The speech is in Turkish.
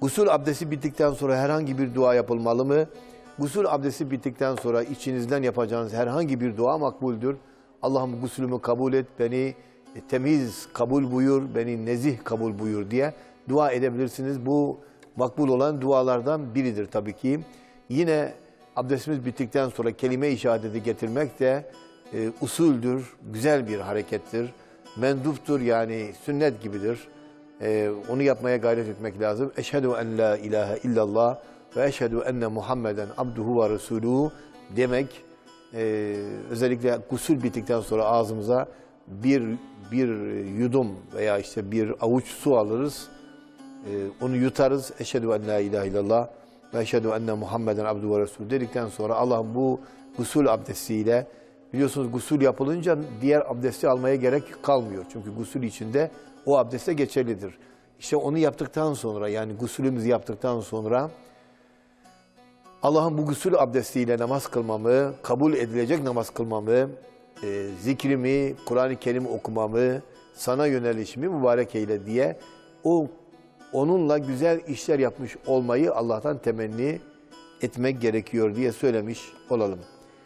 Gusül abdesti bittikten sonra herhangi bir dua yapılmalı mı? Gusül abdesti bittikten sonra içinizden yapacağınız herhangi bir dua makbuldür. Allah'ım gusülümü kabul et, beni e, temiz kabul buyur, beni nezih kabul buyur diye dua edebilirsiniz. Bu makbul olan dualardan biridir tabii ki. Yine abdestimiz bittikten sonra kelime-i şehadeti getirmek de e, usuldür, güzel bir harekettir. Menduptur yani sünnet gibidir. Ee, onu yapmaya gayret etmek lazım. Eşhedü en la ilahe illallah ve eşhedü enne Muhammeden abduhu ve resuluhu demek. Ee, özellikle gusül bittikten sonra ağzımıza bir bir yudum veya işte bir avuç su alırız. Ee, onu yutarız. Eşhedü en la ilahe illallah ve eşhedü enne Muhammeden abduhu ve resuluhu dedikten sonra Allah'ın bu gusül abdestiyle biliyorsunuz gusül yapılınca diğer abdesti almaya gerek kalmıyor. Çünkü gusül içinde o abdeste geçerlidir. İşte onu yaptıktan sonra yani gusülümüzü yaptıktan sonra Allah'ın bu gusül abdestiyle namaz kılmamı, kabul edilecek namaz kılmamı, e, zikrimi, Kur'an-ı Kerim okumamı, sana yönelişimi mübarek eyle diye o onunla güzel işler yapmış olmayı Allah'tan temenni etmek gerekiyor diye söylemiş olalım.